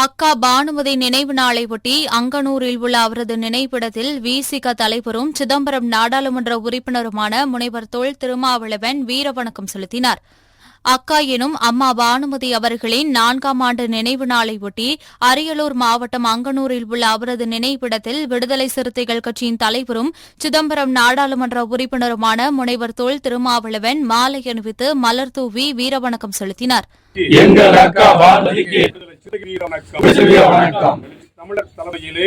அக்கா பானுமதி நினைவு நாளை ஒட்டி அங்கனூரில் உள்ள அவரது நினைவிடத்தில் விசிக தலைவரும் சிதம்பரம் நாடாளுமன்ற உறுப்பினருமான முனைவர் தொல் திருமாவளவன் வீரவணக்கம் செலுத்தினார். அக்கா எனும் அம்மா பானுமதி அவர்களின் நான்காம் ஆண்டு நினைவு நாளை ஒட்டி அரியலூர் மாவட்டம் அங்கனூரில் உள்ள அவரது நினைவிடத்தில் விடுதலை சிறுத்தைகள் கட்சியின் தலைவரும் சிதம்பரம் நாடாளுமன்ற உறுப்பினருமான முனைவர் தொல் திருமாவளவன் மாலை அணிவித்து மலர் தூவி வீரவணக்கம் செலுத்தினார். வீர வணக்கம். தமிழர் தலைமையிலே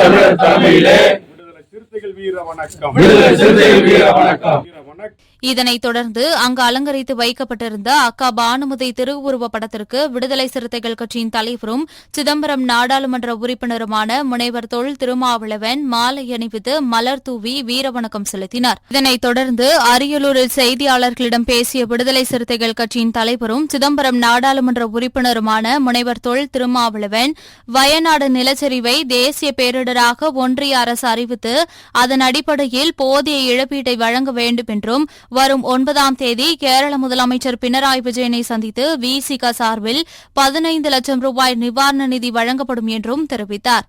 தமிழர் தலைமையிலே விடுதலை சிறுத்தைகள் வீர வணக்கம். விடுதலை சிறுத்தைகள் வீர வணக்கம். வீர வணக்கம். இதனைத் தொடர்ந்து அங்கு அலங்கரித்து வைக்கப்பட்டிருந்த அக்கா பானுமதி திருவுருவப் படத்திற்கு விடுதலை சிறுத்தைகள் கட்சியின் தலைவரும் சிதம்பரம் நாடாளுமன்ற உறுப்பினருமான முனைவர் தொல் திருமாவளவன் மாலை அணிவித்து மலர் தூவி வீரவணக்கம் செலுத்தினார். இதனைத் தொடர்ந்து அரியலூரில் செய்தியாளர்களிடம் பேசிய விடுதலை சிறுத்தைகள் கட்சியின் தலைவரும் சிதம்பரம் நாடாளுமன்ற உறுப்பினருமான முனைவர் தொல் திருமாவளவன் வயநாடு நிலச்சரிவை தேசிய பேரிடராக ஒன்றிய அரசு அறிவித்து அதன் அடிப்படையில் போதிய இழப்பீட்டை வழங்க வேண்டும் என்றும் வரும் ஒன்பதாம் தேதி கேரள முதலமைச்சர் பினராயி விஜயனை சந்தித்து விசிக சார்பில் பதினைந்து லட்சம் ரூபாய் நிவாரண நிதி வழங்கப்படும் என்றும் தெரிவித்தார்.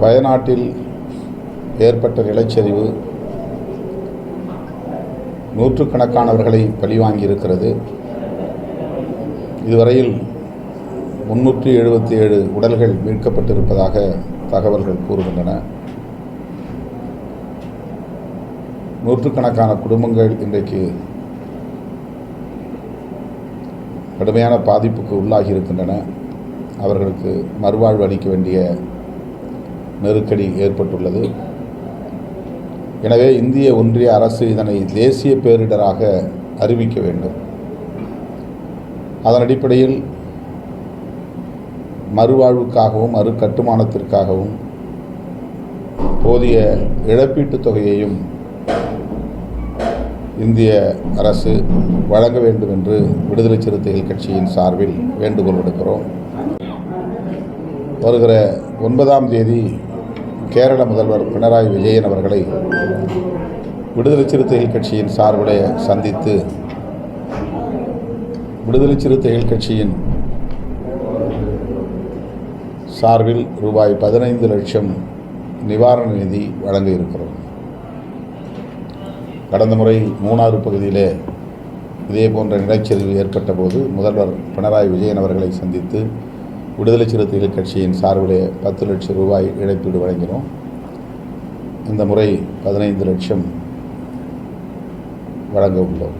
வயநாட்டில் ஏற்பட்ட நிலச்சரிவு நூற்றுக்கணக்கானவர்களை பழிவாங்கியிருக்கிறது. இதுவரையில் முன்னூற்றி எழுபத்தி ஏழு உடல்கள் மீட்கப்பட்டிருப்பதாக தகவல்கள் கூறுகின்றன. நூற்றுக்கணக்கான குடும்பங்கள் இன்றைக்கு கடுமையான பாதிப்புக்கு உள்ளாகி இருக்கின்றன அவர்களுக்கு மறுவாழ்வு அளிக்க வேண்டிய நெருக்கடி ஏற்பட்டுள்ளது. எனவே இந்திய ஒன்றிய அரசு இதனை தேசிய பேரிடராக அறிவிக்க வேண்டும். அதன் அடிப்படையில் மறுவாழ்வுக்காகவும் மறு கட்டுமானத்திற்காகவும் போதிய இழப்பீட்டுத் தொகையையும் இந்திய அரசு வழங்க வேண்டும் என்று விடுதலை சிறுத்தைகள் கட்சியின் சார்பில் வேண்டுகோள் விடுக்கிறோம். வருகிற ஒன்பதாம் தேதி கேரள முதல்வர் பினராயி விஜயன் அவர்களை விடுதலை சிறுத்தைகள் கட்சியின் சார்பில் சந்தித்து விடுதலை சிறுத்தைகள் கட்சியின் சார்பில் ரூபாய் பதினைந்து லட்சம் நிவாரண நிதி வழங்க இருக்கிறோம். கடந்த முறை மூணாறு பகுதியிலே இதே போன்ற நிலச்சரிவு ஏற்பட்ட போது முதல்வர் பினராயி விஜயன் அவர்களை சந்தித்து விடுதலை சிறுத்தைகள் கட்சியின் சார்பிலே பத்து லட்சம் ரூபாய் இழப்பீடு வழங்கினோம். இந்த முறை பதினைந்து லட்சம் வழங்க உள்ளோம்.